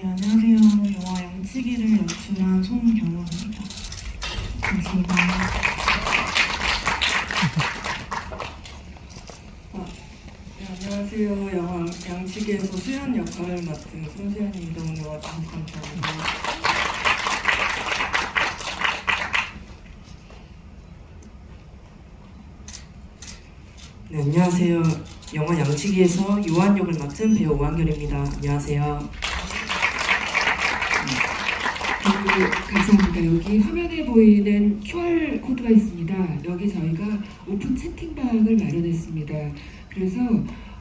네, 안녕하세요. 영화 양치기를 연출한 송경호입니다. 반갑습니다. 아, 네, 안녕하세요. 영화 양치기에서 수연 역할을 맡은 손수연입니다. 오늘 와주셔서 감사합니다. 네, 안녕하세요. 영화 양치기에서 요한 역을 맡은 배우 오한결입니다. 안녕하세요. 감사합니다. 여기 화면에 보이는 QR 코드가 있습니다. 여기 저희가 오픈 채팅방을 마련했습니다. 그래서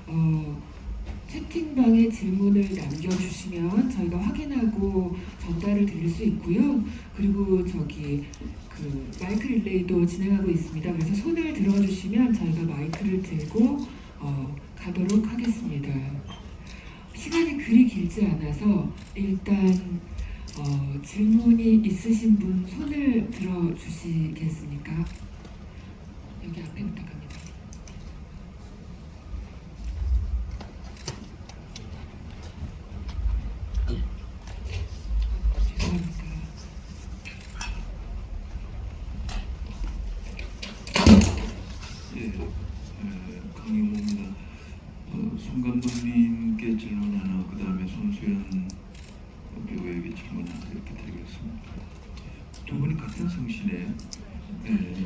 어, 채팅방에 질문을 남겨주시면 저희가 확인하고 전달을 드릴 수 있고요. 그리고 저기 그 마이크 릴레이도 진행하고 있습니다. 그래서 손을 들어주시면 저희가 마이크를 들고 어, 가도록 하겠습니다. 시간이 그리 길지 않아서 일단 어, 질문이 있으신 분 손을 들어 주시겠습니까? 여기 앞에 부탁합니다. 죄송합니다. 예, 에, 강영호입니다. 어, 손 감독님께 질문 하나, 그 다음에 손수연 배우에게 질문 하나 이렇게 드리겠습니다. 두 분이 같은 성씨네요. 네.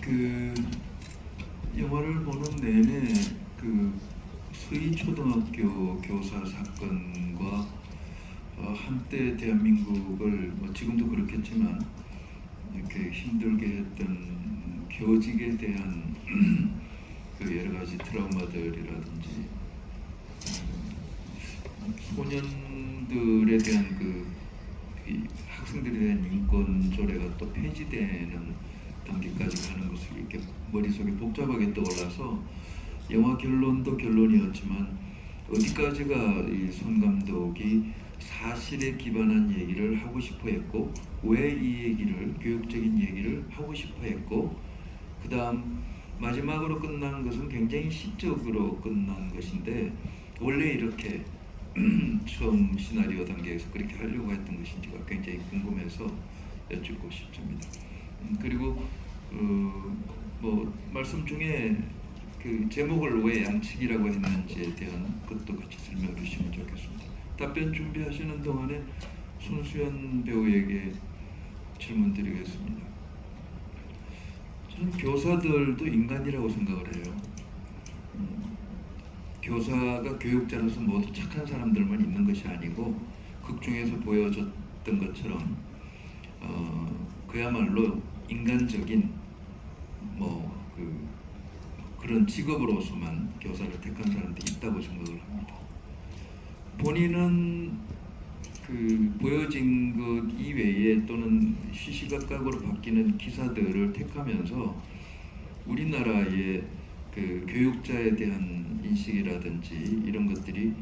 그 영화를 보는 내내 그 서희 초등학교 교사 사건과 어, 한때 대한민국을 뭐 지금도 그렇겠지만 이렇게 힘들게 했던 교직에 대한 그 여러 가지 트라우마들이라든지 음, 소년들에 대한 그, 이 학생들에 대한 인권 조례가 또 폐지되는 단계까지 가는 것을 이렇게 머릿속에 복잡하게 떠올라서 영화 결론도 결론이었지만 어디까지가 이 손 감독이 사실에 기반한 얘기를 하고 싶어 했고 왜 이 얘기를 교육적인 얘기를 하고 싶어 했고 그 다음 마지막으로 끝난 것은 굉장히 시적으로 끝난 것인데 원래 이렇게 처음 시나리오 단계에서 그렇게 하려고 했던 것인지가 굉장히 궁금해서 여쭙고 싶습니다. 음, 그리고 어, 뭐 말씀 중에 그 제목을 왜 양측이라고 했는지에 대한 것도 같이 설명 주시면 좋겠습니다. 답변 준비하시는 동안에 손수연 배우에게 질문 드리겠습니다. 저는 교사들도 인간이라고 생각을 해요. 음, 교사가 교육자로서 모두 착한 사람들만 있는 것이 아니고 극 중에서 보여줬던 것처럼 어, 그야말로 인간적인 뭐 그 그런 직업으로서만 교사를 택한 사람들이 있다고 생각을 합니다. 본인은 그 보여진 것 이외에 또는 시시각각으로 바뀌는 기사들을 택하면서 우리나라의 그 교육자에 대한 인식이라든지 이런 것들이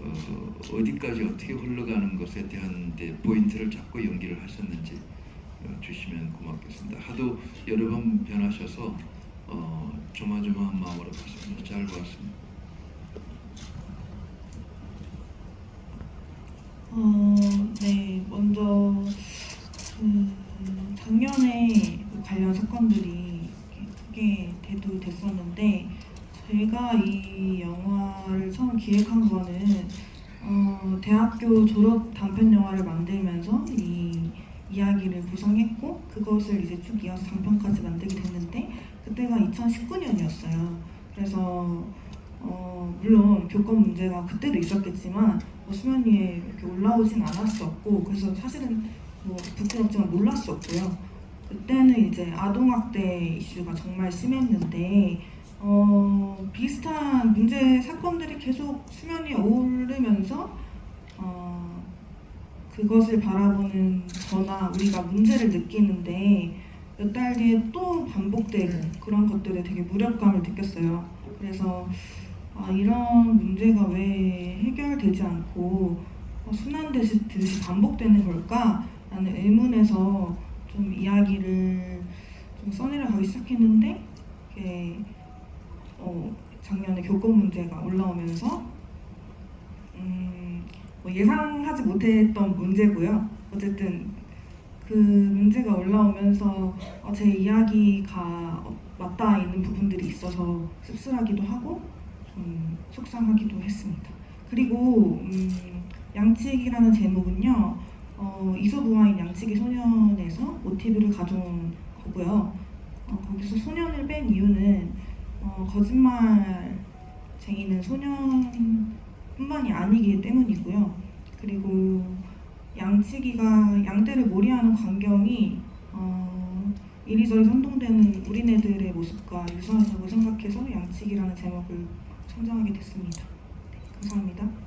어, 어디까지 어떻게 흘러가는 것에 대한 데 포인트를 잡고 연기를 하셨는지 어, 주시면 고맙겠습니다. 하도 여러 번 변하셔서 어, 조마조마한 마음으로 봤습니다. 잘 보았습니다. 어, 네, 먼저 그 작년에 그 관련 사건들이 이렇게 크게 대두됐었는데 제가 이 영화를 처음 기획한 거는 어, 대학교 졸업 단편 영화를 만들면서 이 이야기를 구성했고 그것을 이제 쭉 이어서 단편까지 만들게 됐는데 그때가 2019년이었어요. 그래서 어, 물론 교권 문제가 그때도 있었겠지만 뭐 수면 위에 이렇게 올라오진 않았었고 그래서 사실은 뭐 부끄럽지만 몰랐었고요. 그때는 이제 아동학대 이슈가 정말 심했는데 어, 비슷한 문제 사건들이 계속 수면 위에 오르면서 어, 그것을 바라보는 저나 우리가 문제를 느끼는데 몇 달 뒤에 또 반복되고 그런 것들에 되게 무력감을 느꼈어요. 그래서 아, 이런 문제가 왜 해결되지 않고 어, 순환되듯이 듯이 반복되는 걸까? 라는 의문에서 좀 이야기를 좀 써내려 가기 시작했는데 이게 어, 작년에 교권 문제가 올라오면서 음, 뭐 예상하지 못했던 문제고요. 어쨌든 그 문제가 올라오면서 어, 제 이야기가 어, 맞닿아 있는 부분들이 있어서 씁쓸하기도 하고 좀 속상하기도 했습니다. 그리고 음, 양치기라는 제목은요. 어, 이소부화인 양치기 소년에서 모티브를 가져온 거고요. 어, 거기서 소년을 뺀 이유는 어, 거짓말쟁이는 소년뿐만이 아니기 때문이고요. 그리고 양치기가 양떼를 몰이하는 광경이 어, 이리저리 선동되는 우리네들의 모습과 유사하다고 생각해서 양치기라는 제목을 선정하게 됐습니다. 네, 감사합니다.